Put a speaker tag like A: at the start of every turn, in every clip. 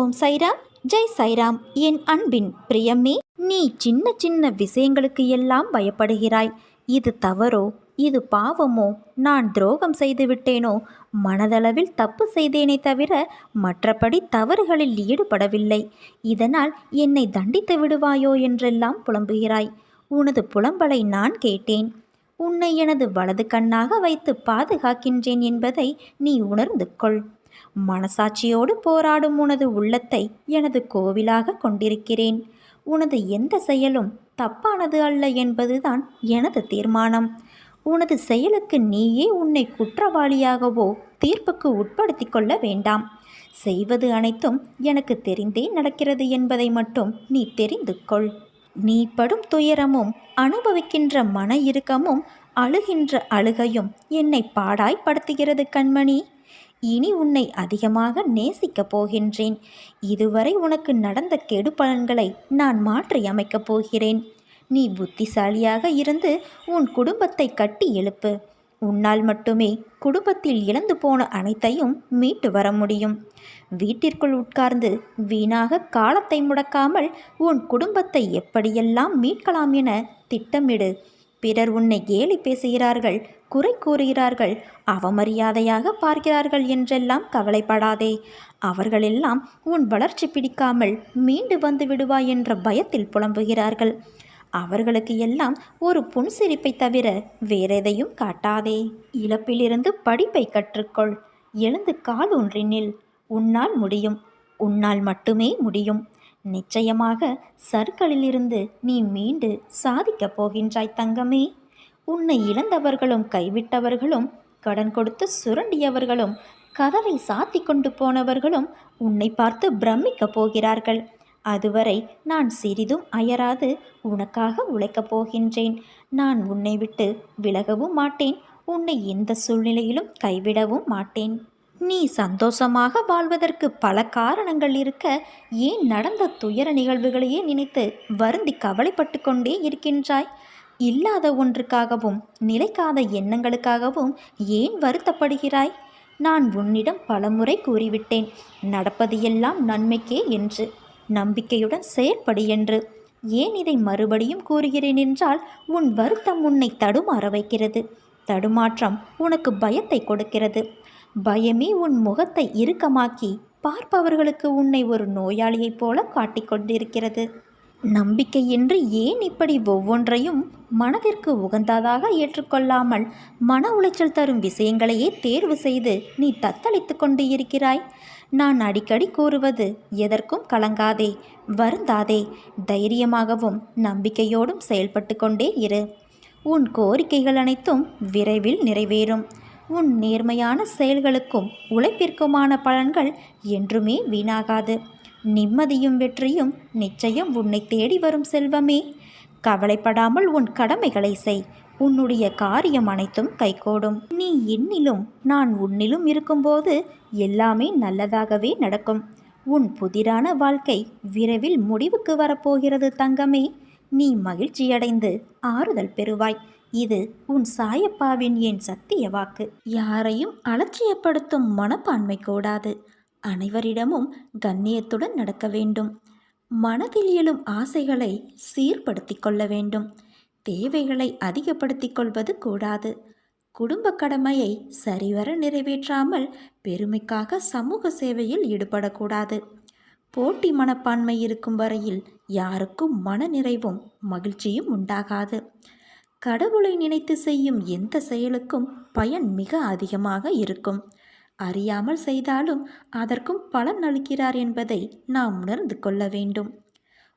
A: ஓம் சைராம் ஜெய் சைராம். என் அன்பின் பிரியமே நீ சின்ன சின்ன விஷயங்களுக்கு எல்லாம் பயப்படுகிறாய். இது தவறோ இது பாவமோ நான் துரோகம் செய்து விட்டேனோ மனதளவில் தப்பு செய்தேனே தவிர மற்றபடி தவறுகளில் ஈடுபடவில்லை. இதனால் என்னை தண்டித்து விடுவாயோ என்றெல்லாம் புலம்புகிறாய். உனது புலம்பலை நான் கேட்டேன். உன்னை எனது வலது கண்ணாக வைத்து பாதுகாக்கின்றேன் என்பதை நீ உணர்ந்து கொள். மனசாட்சியோடு போராடும் உனது உள்ளத்தை எனது கோவிலாக கொண்டிருக்கிறேன். உனது எந்த செயலும் தப்பானது அல்ல என்பதுதான் எனது தீர்மானம். உனது செயலுக்கு நீயே உன்னை குற்றவாளியாகவோ தீர்ப்புக்கு உட்படுத்திக் கொள்ள வேண்டாம். செய்வது அனைத்தும் எனக்கு தெரிந்தே நடக்கிறது என்பதை மட்டும் நீ தெரிந்து கொள். நீ படும் துயரமும் அனுபவிக்கின்ற மன இறுக்கமும் அழுகின்ற அழுகையும் என்னை பாடாய்படுத்துகிறது கண்மணி. இனி உன்னை அதிகமாக நேசிக்கப் போகின்றேன். இதுவரை உனக்கு நடந்த கெடு பலன்களை நான் மாற்றி அமைக்கப் போகிறேன். நீ புத்திசாலியாக இருந்து உன் குடும்பத்தை கட்டி எழுப்பு. உன்னால் மட்டுமே குடும்பத்தில் இழந்து போன அனைத்தையும் மீட்டு வர முடியும். வீட்டிற்குள் உட்கார்ந்து வீணாக காலத்தை முடக்காமல் உன் குடும்பத்தை எப்படியெல்லாம் மீட்கலாம் என திட்டமிடு. பிறர் உன்னை கேலி பேசுகிறார்கள் குறை கூறுகிறார்கள் அவமரியாதையாக பார்க்கிறார்கள் என்றெல்லாம் கவலைப்படாதே. அவர்களெல்லாம் உன் வளர்ச்சி பிடிக்காமல் மீண்டு வந்து விடுவாய் என்ற பயத்தில் புலம்புகிறார்கள். அவர்களுக்கு எல்லாம் ஒரு புன்சிரிப்பை தவிர வேறெதையும் காட்டாதே. இழப்பிலிருந்து படிப்பை கற்றுக்கொள். எழுந்து கால் ஒன்றினில் உன்னால் முடியும். உன்னால் மட்டுமே முடியும். நிச்சயமாக சர்க்களிலிருந்து நீ மீண்டு சாதிக்கப் போகின்றாய் தங்கமே. உன்னை இழந்தவர்களும் கைவிட்டவர்களும் கடன் கொடுத்து சுரண்டியவர்களும் கதவை சாத்தி கொண்டு போனவர்களும் உன்னை பார்த்து பிரமிக்கப் போகிறார்கள். அதுவரை நான் சிறிதும் அயராது உனக்காக உழைக்கப் போகின்றேன். நான் உன்னை விட்டு விலகவும் மாட்டேன். உன்னை எந்த சூழ்நிலையிலும் கைவிடவும் மாட்டேன். நீ சந்தோஷமாக வாழ்வதற்கு பல காரணங்கள் இருக்க ஏன் நடந்த துயர நிகழ்வுகளையே நினைத்து வருந்தி கவலைப்பட்டு கொண்டே இருக்கின்றாய்? இல்லாத ஒன்றுக்காகவும் நிலைக்காத எண்ணங்களுக்காகவும் ஏன் வருத்தப்படுகிறாய்? நான் உன்னிடம் பலமுறை கூறிவிட்டேன். நடப்பது எல்லாம் நன்மைக்கே என்று. நம்பிக்கையுடன் செயற்படு என்று. ஏன் இதை மறுபடியும் கூறுகிறேன் என்றால் உன் வருத்தம் உன்னை தடுமாற வைக்கிறது. தடுமாற்றம் உனக்கு பயத்தை கொடுக்கிறது. பயமே உன் முகத்தை இறுக்கமாக்கி பார்ப்பவர்களுக்கு உன்னை ஒரு நோயாளியைப் போல காட்டிக்கொண்டிருக்கிறது நம்பிக்கையின்றி ஏன் இப்படி ஒவ்வொன்றையும் மனதிற்கு உகந்ததாக ஏற்றுக்கொள்ளாமல் மன உளைச்சல் தரும் விஷயங்களையே தேர்வு செய்து நீ தத்தளித்து கொண்டு இருக்கிறாய் நான் அடிக்கடி கூறுவது எதற்கும் கலங்காதே வருந்தாதே தைரியமாகவும் நம்பிக்கையோடும் செயல்பட்டு கொண்டே இரு. உன் கோரிக்கைகள் அனைத்தும் விரைவில் நிறைவேறும். உன் நேர்மையான செயல்களுக்கும் உழைப்பிற்குமான பலன்கள் என்றுமே வீணாகாது. நிம்மதியும் வெற்றியும் நிச்சயம் உன்னை தேடி வரும் செல்வமே. கவலைப்படாமல் உன் கடமைகளை செய். உன்னுடைய காரியம் அனைத்தும் கைகூடும். நீ என்னிலும் நான் உன்னிலும் இருக்கும்போது எல்லாமே நல்லதாகவே நடக்கும். உன் புதிரான வாழ்க்கை விரைவில் முடிவுக்கு வரப்போகிறது தங்கமே. நீ மகிழ்ச்சியடைந்து ஆறுதல் பெறுவாய். இது உன் சாயப்பாவின் என் சத்திய வாக்கு. யாரையும் அலட்சியப்படுத்தும் மனப்பான்மை கூடாது. அனைவரிடமும் கண்ணியத்துடன் நடக்க வேண்டும். மனதில் எழும் ஆசைகளை சீர்படுத்தி கொள்ள வேண்டும். தேவைகளை அதிகப்படுத்திக் கொள்வது கூடாது. குடும்ப கடமையை சரிவர நிறைவேற்றாமல் பெருமைக்காக சமூக சேவையில் ஈடுபடக்கூடாது. போட்டி மனப்பான்மை இருக்கும் வரையில் யாருக்கும் மன நிறைவும் மகிழ்ச்சியும் உண்டாகாது. கடவுளை நினைத்து செய்யும் எந்த செயலுக்கும் பயன் மிக அதிகமாக இருக்கும். அறியாமல் செய்தாலும் அதற்கும் பலன் அளிக்கிறார் என்பதை நாம் உணர்ந்து கொள்ள வேண்டும்.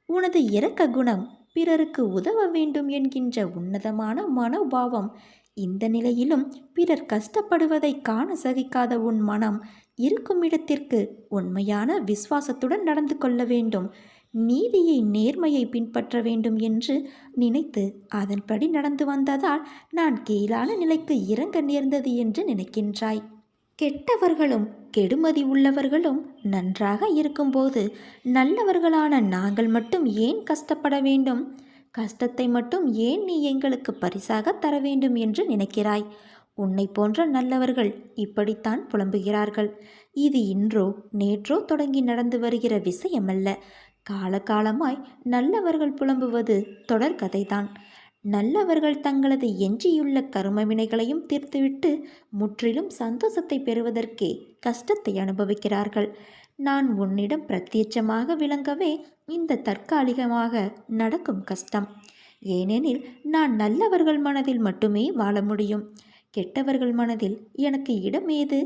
A: உனது இரக்க குணம் பிறருக்கு உதவ வேண்டும் என்கின்ற உன்னதமான மனோபாவம் இந்த நிலையிலும் பிறர் கஷ்டப்படுவதை காண சகிக்காத உன் மனம் இருக்கும் இடத்திற்கு உண்மையான விசுவாசத்துடன் நடந்து கொள்ள வேண்டும். நீதியை நேர்மையை பின்பற்ற வேண்டும் என்று நினைத்து அதன்படி நடந்து வந்ததால் நான் கீழான நிலைக்கு இறங்க நேர்ந்தது என்று நினைக்கின்றாய். கெட்டவர்களும் கெடுமதி உள்ளவர்களும் நன்றாக இருக்கும்போது நல்லவர்களான நாங்கள் மட்டும் ஏன் கஷ்டப்பட வேண்டும்? கஷ்டத்தை மட்டும் ஏன் நீ எங்களுக்கு பரிசாக தர வேண்டும் என்று நினைக்கிறாய்? உன்னை போன்ற நல்லவர்கள் இப்படித்தான் புலம்புகிறார்கள். இது இன்றோ நேற்றோ தொடங்கி நடந்து வருகிற விஷயமல்ல. காலகாலமாய் நல்லவர்கள் புலம்புவது தொடர்கதைதான் நல்லவர்கள் தங்களது எஞ்சியுள்ள கரும வினைகளையும் தீர்த்துவிட்டு முற்றிலும் சந்தோஷத்தை பெறுவதற்கே கஷ்டத்தை அனுபவிக்கிறார்கள். நான் உன்னிடம் பிரத்யட்சமாக விளங்கவே இந்த தற்காலிகமாக நடக்கும் கஷ்டம். ஏனெனில் நான் நல்லவர்கள் மனதில் மட்டுமே வாழ முடியும். கெட்டவர்கள் மனதில் எனக்கு இடம் ஏது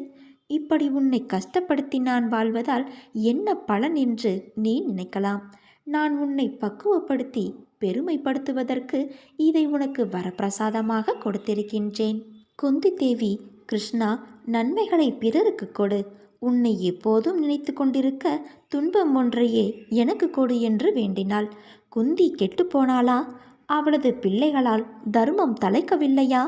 A: இப்படி உன்னை கஷ்டப்படுத்தி நான் வாழ்வதால் என்ன பலன் என்று நீ நினைக்கலாம். நான் உன்னை பக்குவப்படுத்தி பெருமைப்படுத்துவதற்கு இதை உனக்கு வரப்பிரசாதமாக கொடுத்திருக்கின்றேன். குந்தி தேவி கிருஷ்ணா நன்மைகளை பிறருக்கு கொடு. உன்னை எப்போதும் நினைத்து கொண்டிருக்க துன்பம் ஒன்றையே எனக்கு கொடு என்று வேண்டினாள். குந்தி கெட்டுப்போனாளா அவளது பிள்ளைகளால் தர்மம் தலைக்கவில்லையா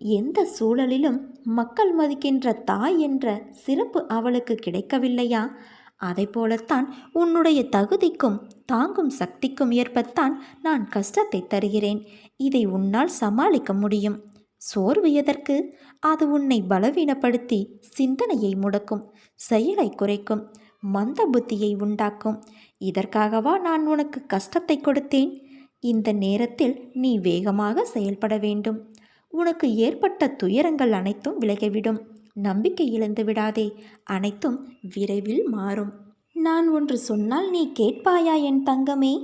A: எந்த சூழலிலும் மக்கள் மதிக்கின்ற தாய் என்ற சிறப்பு அவளுக்கு கிடைக்கவில்லையா? அதை போலத்தான் உன்னுடைய தகுதிக்கும் தாங்கும் சக்திக்கும் ஏற்பத்தான் நான் கஷ்டத்தை தருகிறேன். இதை உன்னால் சமாளிக்க முடியும். சோர்வு எதற்கு? அது உன்னை பலவீனப்படுத்தி சிந்தனையை முடக்கும் செயலை குறைக்கும் மந்த புத்தியை உண்டாக்கும். இதற்காகவா நான் உனக்கு கஷ்டத்தை கொடுத்தேன்? இந்த நேரத்தில் நீ வேகமாக செயல்பட வேண்டும். உனக்கு ஏற்பட்ட துயரங்கள் அனைத்தும் விலகிவிடும். நம்பிக்கை இழந்து விடாதே அனைத்தும் விரைவில் மாறும். நான் ஒன்று சொன்னால் நீ கேட்பாயா என் தங்கமே?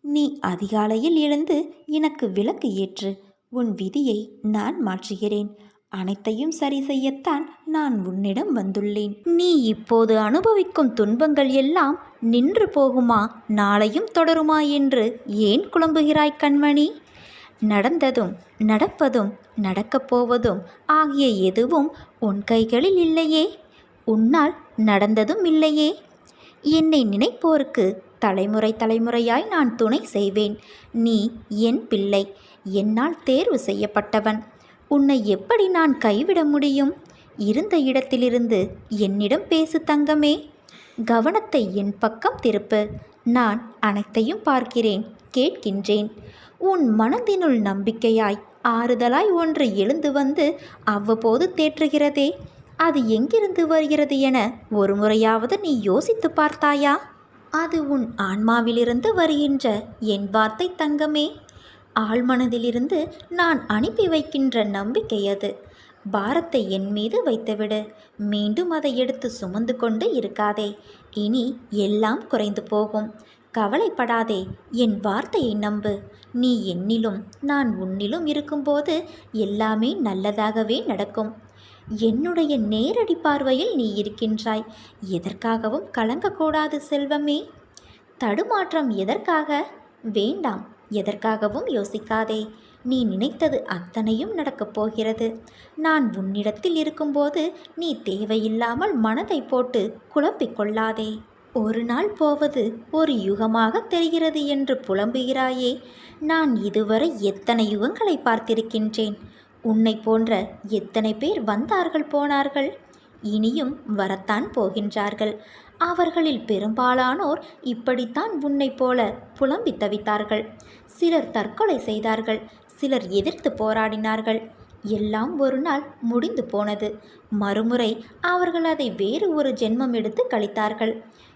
A: நீ அதிகாலையில் எழுந்து எனக்கு விளக்கு ஏற்று உன் விதியை நான் மாற்றுகிறேன். அனைத்தையும் சரி செய்யத்தான் நான் உன்னிடம் வந்துள்ளேன். நீ இப்போது அனுபவிக்கும் துன்பங்கள் எல்லாம் நின்று போகுமா? நாளையும் தொடருமா என்று ஏன் குழம்புகிறாய் கண்மணி? நடந்ததும் நடப்பதும் நடக்கப் போவதும் ஆகிய எதுவும் உன் கைகளில் இல்லையே? உன்னால் நடந்ததும் இல்லையே? என்னை நினைப்போருக்கு தலைமுறை தலைமுறையாய் நான் துணை செய்வேன். நீ என் பிள்ளை என்னால் தேர்வு செய்யப்பட்டவன். உன்னை எப்படி நான் கைவிட முடியும்? இருந்த இடத்திலிருந்து என்னிடம் பேசு தங்கமே. கவனத்தை என் பக்கம் திருப்பு. நான் அனைத்தையும் பார்க்கிறேன் கேட்கின்றேன். உன் மனதினுள் நம்பிக்கையாய் ஆறுதலாய் ஒன்று எழுந்து வந்து அவ்வப்போது தேற்றுகிறதே. அது எங்கிருந்து வருகிறது என ஒரு முறையாவது நீ யோசித்து பார்த்தாயா? அது உன் ஆன்மாவிலிருந்து வருகின்ற என் வார்த்தை தங்கமே. ஆழ்மனதிலிருந்து நான் அனுப்பி வைக்கின்ற நம்பிக்கை அது. பாரத்தை என் மீது வைத்துவிடு. மீண்டும் அதை எடுத்து சுமந்து கொண்டு இருக்காதே. இனி எல்லாம் குறைந்து போகும். கவலைப்படாதே என் வார்த்தையை நம்பு. நீ என்னிலும் நான் உன்னிலும் இருக்கும்போது எல்லாமே நல்லதாகவே நடக்கும். என்னுடைய நேரடி பார்வையில் நீ இருக்கின்றாய். எதற்காகவும் கலங்கக்கூடாது செல்வமே. தடுமாற்றம் எதற்காக? வேண்டாம் எதற்காகவும் யோசிக்காதே. நீ நினைத்தது அத்தனையும் நடக்கப் போகிறது. நான் உன்னிடத்தில் இருக்கும்போது நீ தேவையில்லாமல் மனதை போட்டு குழப்பிக்கொள்ளாதே ஒரு நாள் போவது ஒரு யுகமாக தெரிகிறது என்று புலம்புகிறாயே. நான் இதுவரை எத்தனை யுகங்களை பார்த்திருக்கின்றேன்? உன்னை போன்ற எத்தனை பேர் வந்தார்கள் போனார்கள்? இனியும் வரத்தான் போகின்றார்கள். அவர்களில் பெரும்பாலானோர் இப்படித்தான் உன்னை போல புலம்பி தவித்தார்கள். சிலர் தற்கொலை செய்தார்கள் சிலர் எதிர்த்து போராடினார்கள். எல்லாம் ஒரு நாள் முடிந்து போனது. மறுமுறை அவர்கள் அதை வேறு ஒரு ஜென்மம் எடுத்து கழித்தார்கள்.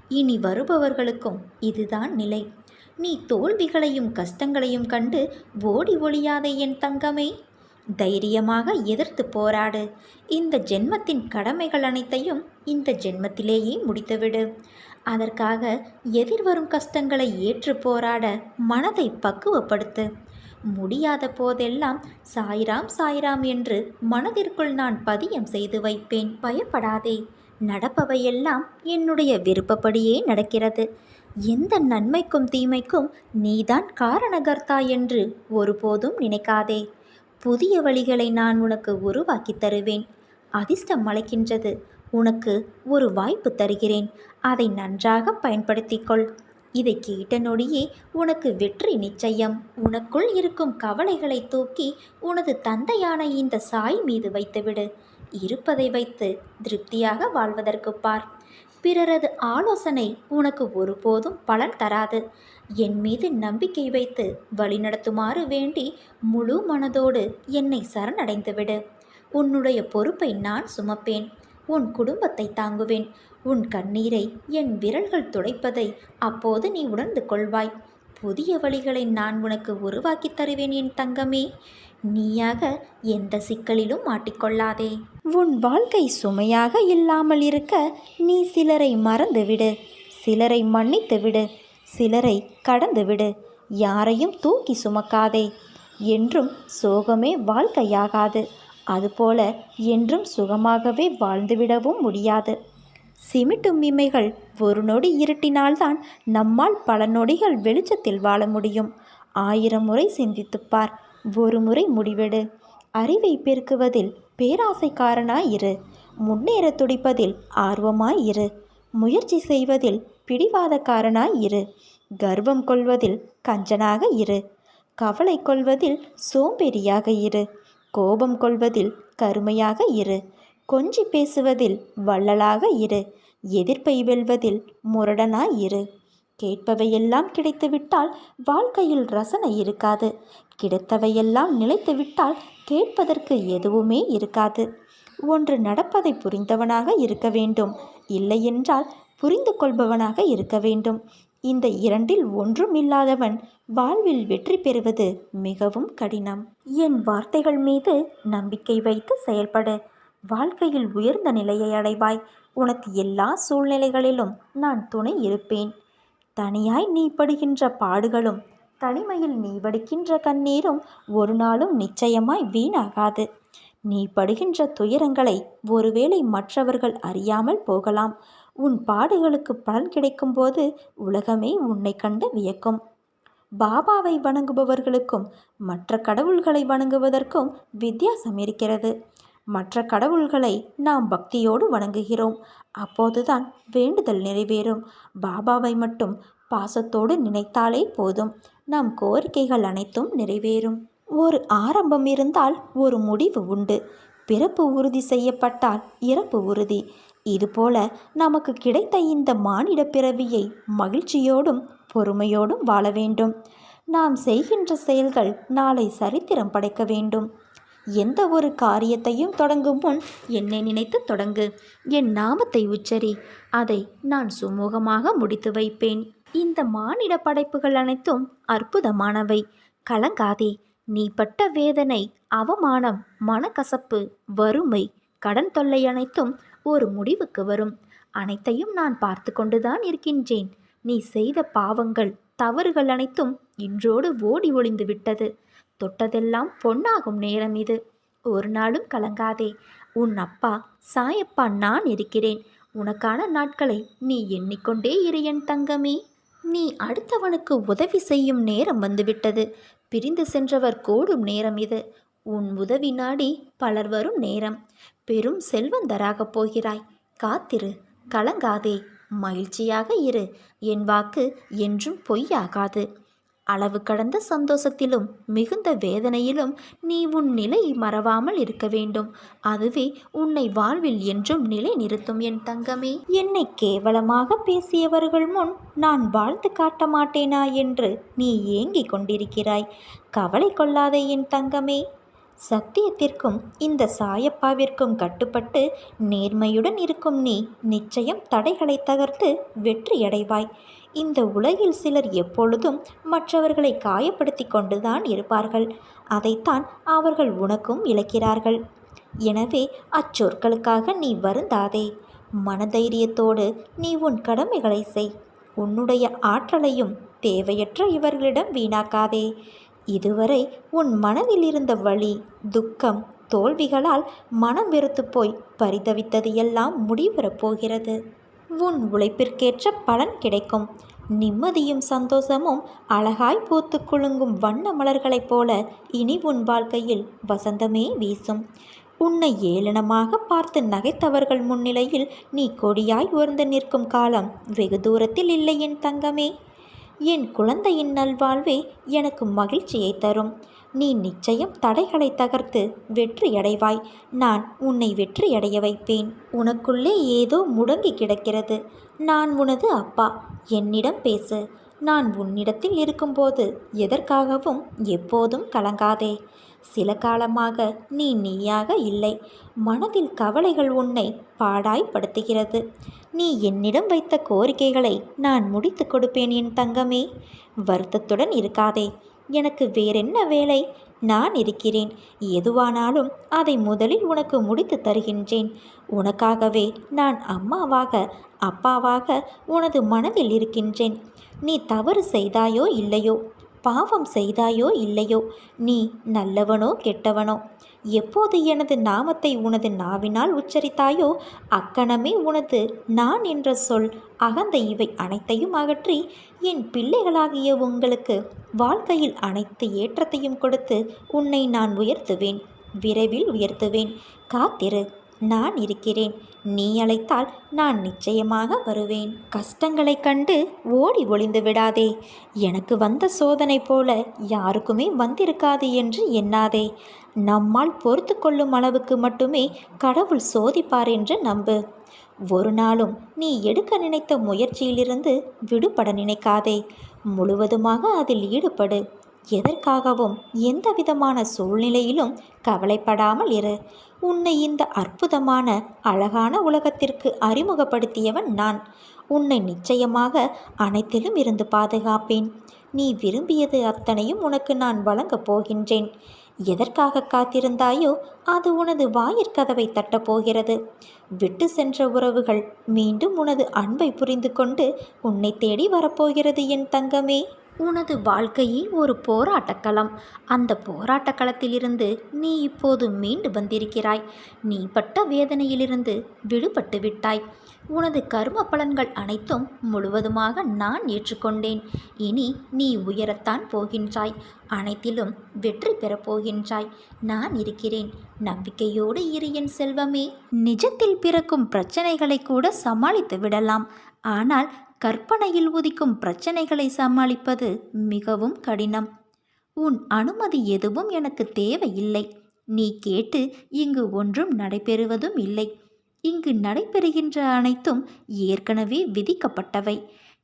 A: இனி வருபவர்களுக்கும் இதுதான் நிலை. நீ தோல்விகளையும் கஷ்டங்களையும் கண்டு ஓடி ஒளியாதே என் தங்கமே. தைரியமாக எதிர்த்து போராடு. இந்த ஜென்மத்தின் கடமைகள் அனைத்தையும் இந்த ஜென்மத்திலேயே முடித்துவிடு. அதற்காக எதிர்வரும் கஷ்டங்களை ஏற்று போராட மனதை பக்குவப்படுத்து. முடியாத போதெல்லாம் சாய்ராம் சாய்ராம் என்று மனதிற்குள் நான் பதியம் செய்து வைப்பேன். பயப்படாதே. நடப்பவையெல்லாம் என்னுடைய விருப்பப்படியே நடக்கிறது. எந்த நன்மைக்கும் தீமைக்கும் நீதான் காரணகர்த்தா என்று ஒருபோதும் நினைக்காதே. புதிய வழிகளை நான் உனக்கு உருவாக்கி தருவேன். அதிர்ஷ்டம் மலைக்கின்றது உனக்கு ஒரு வாய்ப்பு தருகிறேன். அதை நன்றாக பயன்படுத்திக்கொள். இதை கேட்ட நொடியே உனக்கு வெற்றி நிச்சயம். உனக்குள் இருக்கும் கவலைகளை தூக்கி உனது தந்தையான இந்த சாய் மீது வைத்துவிடு. இருப்பதை வைத்து திருப்தியாக வாழ்வதற்கு பார். பிறரது ஆலோசனை உனக்கு ஒருபோதும் பலன் தராது. என் மீது நம்பிக்கை வைத்து வழிநடத்துமாறு வேண்டி முழு மனதோடு என்னை சரணடைந்துவிடு உன்னுடைய பொறுப்பை நான் சுமப்பேன். உன் குடும்பத்தை தாங்குவேன். உன் கண்ணீரை என் விரல்கள் துடைப்பதை அப்போது நீ உணர்ந்து கொள்வாய். புதிய வழிகளை நான் உனக்கு உருவாக்கித் தருவேன் என் தங்கமே. நீயாக எந்த சிக்கலிலும் மாட்டிக்கொள்ளாதே. உன் வாழ்க்கை சுமையாக இல்லாமல் இருக்க நீ சிலரை மறந்துவிடு சிலரை மன்னித்து விடு சிலரை கடந்து விடு யாரையும் தூக்கி சுமக்காதே. என்றும் சோகமே வாழ்க்கையாகாது அதுபோல என்றும் சுகமாகவே வாழ்ந்துவிடவும் முடியாது. சிமிட்டும் இமைகள் ஒரு நொடி இருட்டினால்தான் நம்மால் பல நொடிகள் வெளிச்சத்தில் வாழ முடியும். ஆயிரம் முறை சிந்தித்துப்பார் ஒருமுறை ஒரு முறை முடிவெடு. அறிவை பெருக்குவதில் பேராசைக்காரனாய் இரு. முன்னேற துடிப்பதில் ஆர்வமாய் இரு. முயற்சி செய்வதில் பிடிவாதக்காரனாய் இரு. கர்வம் கொள்வதில் கஞ்சனாக இரு. கவலை கொள்வதில் சோம்பேறியாக இரு. கோபம் கொள்வதில் கருமையாக இரு. கொஞ்சி பேசுவதில் வள்ளலாக இரு. எதிர்ப்பை வெல்வதில் முரடனாய் இரு. கேட்பவையெல்லாம் கிடைத்துவிட்டால் வாழ்க்கையில் ரசனை இருக்காது. கிடைத்தவையெல்லாம் நிலைத்துவிட்டால் கேட்பதற்கு எதுவுமே இருக்காது. ஒன்று நடப்பதை புரிந்தவனாக இருக்க வேண்டும். இல்லையென்றால் புரிந்து கொள்பவனாக இருக்க வேண்டும். இந்த இரண்டில் ஒன்றும் இல்லாதவன் வாழ்வில் வெற்றி பெறுவது மிகவும் கடினம். என் வார்த்தைகள் மீது நம்பிக்கை வைத்து செயல்படு. வாழ்க்கையில் உயர்ந்த நிலையை அடைவாய். உனக்கு எல்லா சூழ்நிலைகளிலும் நான் துணை இருப்பேன். தனியாய் நீ படுகின்ற பாடுகளும் தனிமையில் நீ வடிக்கின்ற கண்ணீரும் ஒரு நாளும் நிச்சயமாய் வீணாகாது. நீ படுகின்ற துயரங்களை ஒருவேளை மற்றவர்கள் அறியாமல் போகலாம். உன் பாடுகளுக்கு பலன் கிடைக்கும்போது உலகமே உன்னை கண்டு வியக்கும். பாபாவை வணங்குபவர்களுக்கும் மற்ற கடவுள்களை வணங்குவதற்கும் வித்தியாசம் இருக்கிறது. மற்ற கடவுள்களை நாம் பக்தியோடு வணங்குகிறோம். அப்போதுதான் வேண்டுதல் நிறைவேறும். பாபாவை மட்டும் பாசத்தோடு நினைத்தாலே போதும். நம் கோரிக்கைகள் அனைத்தும் நிறைவேறும். ஒரு ஆரம்பம் இருந்தால் ஒரு முடிவு உண்டு. பிறப்பு உறுதி செய்யப்பட்டால் இறப்பு உறுதி. இதுபோல நமக்கு கிடைத்த இந்த மானிட பிறவியை மகிழ்ச்சியோடும் பொறுமையோடும் வாழ வேண்டும். நாம் செய்கின்ற செயல்கள் நாளை சரித்திரம் படைக்க வேண்டும். எந்த ஒரு காரியத்தையும் தொடங்கும் முன் என்னை நினைத்து தொடங்கு. என் நாமத்தை உச்சரி. அதை நான் சுமூகமாக முடித்து வைப்பேன். இந்த மானிட படைப்புகள் அனைத்தும் அற்புதமானவை. கலங்காதே. நீ பட்ட வேதனை அவமானம் மனக்கசப்பு வறுமை கடன் தொல்லை அனைத்தும் ஒரு முடிவுக்கு வரும். அனைத்தையும் நான் பார்த்து கொண்டுதான் இருக்கின்றேன். நீ செய்த பாவங்கள் தவறுகள் அனைத்தும் இன்றோடு ஓடி ஒளிந்து விட்டது. தொட்டதெல்லாம் பொன்னாகும் நேரம் இது. ஒரு நாளும் கலங்காதே. உன் அப்பா சாயப்பா நான் இருக்கிறேன். உனக்கான நாட்களை நீ எண்ணிக்கொண்டே இரு என் தங்கமே. நீ அடுத்தவனுக்கு உதவி செய்யும் நேரம் வந்துவிட்டது. பிரிந்து சென்றவர் கூடும் நேரம் இது. உன் உதவி நாடி பலர் வரும் நேரம். பெரும் செல்வந்தராகப் போகிறாய். காத்திரு. கலங்காதே. மகிழ்ச்சியாக இரு. என் வாக்கு என்றும் பொய்யாகாது. அளவு கடந்த சந்தோஷத்திலும் மிகுந்த வேதனையிலும் நீ உன் நிலை மறவாமல் இருக்க வேண்டும். அதுவே உன்னை வாழ்வில் என்றும் நிலை நிறுத்தும் என் தங்கமே. என்னை கேவலமாக பேசியவர்கள் முன் நான் வாழ்ந்து காட்ட மாட்டேனா என்று நீ ஏங்கிக் கொண்டிருக்கிறாய். கவலை கொள்ளாதே என் தங்கமே. சத்தியத்திற்கும் இந்த சாயப்பாவிற்கும் கட்டுப்பட்டு நேர்மையுடன் இருக்கும் நீ நிச்சயம் தடைகளை தகர்த்து வெற்றியடைவாய். இந்த உலகில் சிலர் எப்பொழுதும் மற்றவர்களை காயப்படுத்தி கொண்டுதான் இருப்பார்கள். அதைத்தான் அவர்கள் உனக்கும் இழக்கிறார்கள். எனவே அச்சொற்களுக்காக நீ வருந்தாதே. மனதைரியத்தோடு நீ உன் கடமைகளை செய். உன்னுடைய ஆற்றலையும் தேவையற்ற இவர்களிடம் வீணாக்காதே. இதுவரை உன் மனதில் இருந்த வழி துக்கம் தோல்விகளால் மனம் வெறுத்து போய் பரிதவித்தது எல்லாம் முடிவரப் போகிறது. உன் உழைப்பிற்கேற்ற பலன் கிடைக்கும். நிம்மதியும் சந்தோஷமும் அழகாய் பூத்து குலுங்கும் வண்ண மலர்களைப் போல இனி உன் வாழ்க்கையில் வசந்தமே வீசும். உன்னை ஏளனமாக பார்த்து நகைத்தவர்கள் முன்னிலையில் நீ கொடியாய் உயர்ந்து நிற்கும் காலம் வெகு தூரத்தில் இல்லை என் தங்கமே. என் குழந்தையின் நல்வாழ்வே எனக்கு மகிழ்ச்சியை தரும். நீ நிச்சயம் தடைகளை தகர்த்து வெற்றியடைவாய். நான் உன்னை வெற்றியடைய வைப்பேன். உனக்குள்ளே ஏதோ முடங்கி கிடக்கிறது. நான் உனது அப்பா. என்னிடம் பேசு. நான் உன்னிடத்தில் இருக்கும்போது எதற்காகவும் எப்போதும் கலங்காதே. சில காலமாக நீ நீயாக இல்லை. மனதில் கவலைகள் உன்னை பாடாய்ப்படுத்துகிறது. நீ என்னிடம் வைத்த கோரிக்கைகளை நான் முடித்து கொடுப்பேன் என் தங்கமே. வருத்தத்துடன் இருக்காதே. எனக்கு வேறென்ன வேலை? நான் இருக்கிறேன். எதுவானாலும் அதை முதலில் உனக்கு முடித்து தருகின்றேன். உனக்காகவே நான் அம்மாவாக அப்பாவாக உனது மனதில் இருக்கின்றேன். நீ தவறு செய்தாயோ இல்லையோ? பாவம் செய்தாயோ இல்லையோ? நீ நல்லவனோ கெட்டவனோ? எப்போது எனது நாமத்தை உனது நாவினால் உச்சரித்தாயோ அக்கணமே உனது நான் என்ற சொல் அகந்த இவை அனைத்தையும் அகற்றி என் பிள்ளைகளாகிய உங்களுக்கு வாழ்க்கையில் அனைத்து ஏற்றத்தையும் கொடுத்து உன்னை நான் உயர்த்துவேன் விரைவில் உயர்த்துவேன். காத்திரு நான் இருக்கிறேன். நீ அழைத்தால் நான் நிச்சயமாக வருவேன். கஷ்டங்களைக் கண்டு ஓடி ஒளிந்து விடாதே. எனக்கு வந்த சோதனை போல யாருக்குமே வந்திருக்காது என்று எண்ணாதே. நம்மால் பொறுத்து கொள்ளும் அளவுக்கு மட்டுமே கடவுள் சோதிப்பார் என்று நம்பு. ஒரு நாளும் நீ எடுக்க நினைத்த முயற்சியிலிருந்து விடுபட நினைக்காதே. முழுவதுமாக அதில் ஈடுபடு. எதற்காகவும் எந்த விதமான சூழ்நிலையிலும் கவலைப்படாமல் இரு. உன்னை இந்த அற்புதமான அழகான உலகத்திற்கு அறிமுகப்படுத்தியவன் நான். உன்னை நிச்சயமாக அனைத்திலும் இருந்து பாதுகாப்பேன். நீ விரும்பியது அத்தனையும் உனக்கு நான் வழங்கப் போகின்றேன். எதற்காக காத்திருந்தாயோ அது உனது வாயிற்கதவை தட்டப்போகிறது விட்டு சென்ற உறவுகள் மீண்டும் உனது அன்பை புரிந்து கொண்டு உன்னை தேடி வரப்போகிறது என் தங்கமே. உனது வாழ்க்கையில் ஒரு போராட்டக்களம். அந்த போராட்டக்களத்திலிருந்து நீ இப்போது மீண்டு வந்திருக்கிறாய். நீ பட்ட வேதனையிலிருந்து விடுபட்டு விட்டாய். உனது கர்ம பலன்கள் அனைத்தும் முழுவதுமாக நான் ஏற்றுக்கொண்டேன். இனி நீ உயரத்தான் போகின்றாய். அனைத்திலும் வெற்றி பெறப் போகின்றாய். நான் இருக்கிறேன். நம்பிக்கையோடு இரு என் செல்வமே. நிஜத்தில் பிறக்கும் பிரச்சனைகளை கூட சமாளித்து விடலாம். ஆனால் கற்பனையில் உதிக்கும் பிரச்சனைகளை சமாளிப்பது மிகவும் கடினம். உன் அனுமதி எதுவும் எனக்கு தேவையில்லை. நீ கேட்டு இங்கு ஒன்றும் நடைபெறுவதும் இல்லை. இங்கு நடைபெறுகின்ற அனைத்தும் ஏற்கனவே விதிக்கப்பட்டவை.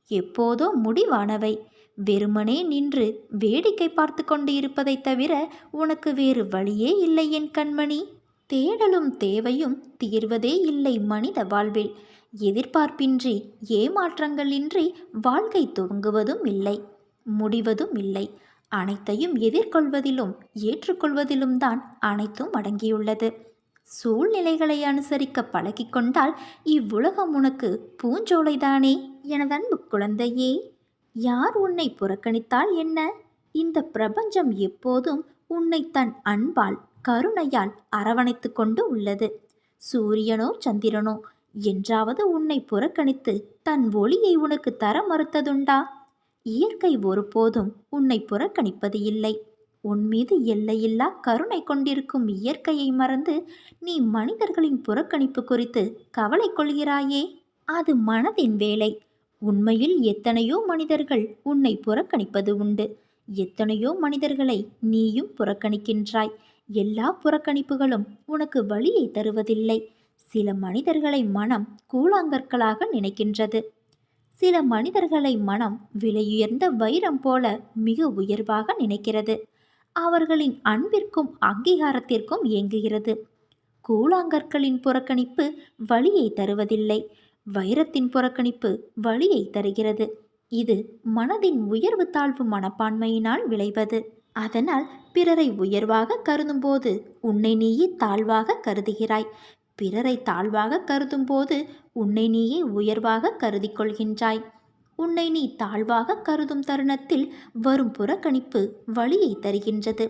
A: எப்போதோ முடிவானவை. வெறுமனே நின்று வேடிக்கை பார்த்து கொண்டு இருப்பதைத் தவிர உனக்கு வேறு வழியே இல்லை என் கண்மணி. தேடலும் தேவையும் தீர்வதே இல்லை மனித வாழ்வில். எதிர்பார்ப்பின்றி ஏமாற்றங்களின்றி வாழ்க்கை துவங்குவதும் இல்லை முடிவதும் இல்லை. அனைத்தையும் எதிர்கொள்வதிலும் ஏற்றுக்கொள்வதிலும் தான் அனைத்தும் அடங்கியுள்ளது. சூழ்நிலைகளை அனுசரிக்க பழகிக்கொண்டால் இவ்வுலகம் உனக்கு பூஞ்சோலைதானே எனது அன்பு குழந்தையே. யார் உன்னை புறக்கணித்தால் என்ன? இந்த பிரபஞ்சம் எப்போதும் உன்னை தன் அன்பால் கருணையால் அரவணைத்து கொண்டு உள்ளது. சூரியனோ சந்திரனோ என்றாவது உன்னை புறக்கணித்து தன் ஒளியை உனக்கு தர மறுத்ததுண்டா? இயற்கை ஒருபோதும் உன்னை புறக்கணிப்பது இல்லை. உன் மீது எல்லையில்லா கருணை கொண்டிருக்கும் இயற்கையை மறந்து நீ மனிதர்களின் புறக்கணிப்பு குறித்து கவலை கொள்கிறாயே? அது மனதின் வேலை. உண்மையில் எத்தனையோ மனிதர்கள் உன்னை புறக்கணிப்பது உண்டு. எத்தனையோ மனிதர்களை நீயும் புறக்கணிக்கின்றாய். எல்லா புறக்கணிப்புகளும் உனக்கு வழியை தருவதில்லை. சில மனிதர்களை மனம் கூழாங்கற்களாக நினைக்கின்றது. சில மனிதர்களை மனம் விலையுயர்ந்த வைரம் போல மிக உயர்வாக நினைக்கிறது. அவர்களின் அன்பிற்கும் அங்கீகாரத்திற்கும் இயங்குகிறது கூழாங்கற்களின் புறக்கணிப்பு வழியை தருவதில்லை. வைரத்தின் புறக்கணிப்பு வழியை தருகிறது. இது மனதின் உயர்வு தாழ்வு மனப்பான்மையினால் விளைவது. அதனால் பிறரை உயர்வாக கருதும்போது உன்னை நீயே தாழ்வாக கருதுகிறாய். பிறரை தாழ்வாக கருதும்போது உன்னை நீயே உயர்வாக கருதி கொள்கின்றாய் உன்னை நீ தாழ்வாக கருதும் தருணத்தில் வரும் புறக்கணிப்பு வழியை தருகின்றது.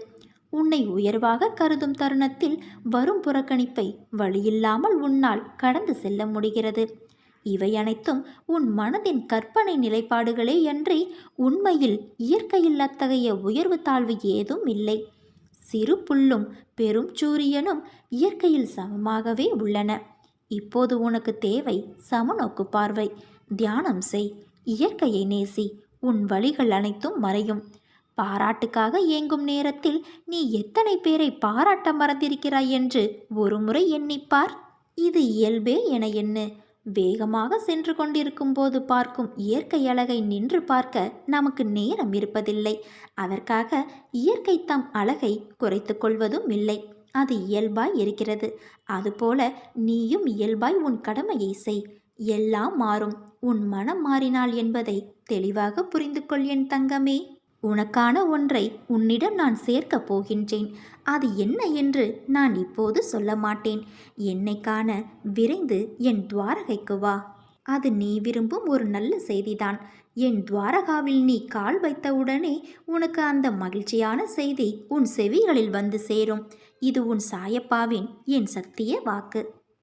A: உன்னை உயர்வாக கருதும் தருணத்தில் வரும் புறக்கணிப்பை வழியில்லாமல் உன்னால் கடந்து செல்ல முடிகிறது. இவை அனைத்தும் உன் மனதின் கற்பனை நிலைப்பாடுகளே அன்றி உண்மையில் இயற்கையில் அத்தகைய உயர்வு தாழ்வு ஏதும் இல்லை. சிறு புல்லும் பெரும் சூரியனும் இயற்கையில் சமமாகவே உள்ளன. இப்போது உனக்கு தேவை சமநோக்கு பார்வை. தியானம் செய். இயற்கையை நேசி. உன் வழிகள் அனைத்தும் மறையும். பாராட்டுக்காக இயங்கும் நேரத்தில் நீ எத்தனை பேரை பாராட்ட மறந்திருக்கிறாய் என்று ஒருமுறை எண்ணிப்பார். இது இயல்பே என எண்ணு. வேகமாக சென்று கொண்டிருக்கும் போது பார்க்கும் இயற்கை அழகை நின்று பார்க்க நமக்கு நேரம் இருப்பதில்லை. அதற்காக இயற்கை தம் அழகை குறைத்து கொள்வதும் இல்லை. அது இயல்பாய் இருக்கிறது. அதுபோல நீயும் இயல்பாய் உன் கடமையை செய். எல்லாம் மாறும். உன் மனம் மாறினாள் என்பதை தெளிவாக புரிந்து கொள் என் தங்கமே. உனக்கான ஒன்றை உன்னிடம் நான் சேர்க்கப் போகின்றேன். அது என்ன என்று நான் இப்போது சொல்ல மாட்டேன். என்னை காண விரைந்து என் துவாரகைக்கு வா. அது நீ விரும்பும் ஒரு நல்ல செய்திதான். என் துவாரகாவில் நீ கால் வைத்தவுடனே உனக்கு அந்த மகிழ்ச்சியான செய்தி உன் செவிகளில் வந்து சேரும். இது உன் சாயப்பாவின் என் சத்திய வாக்கு.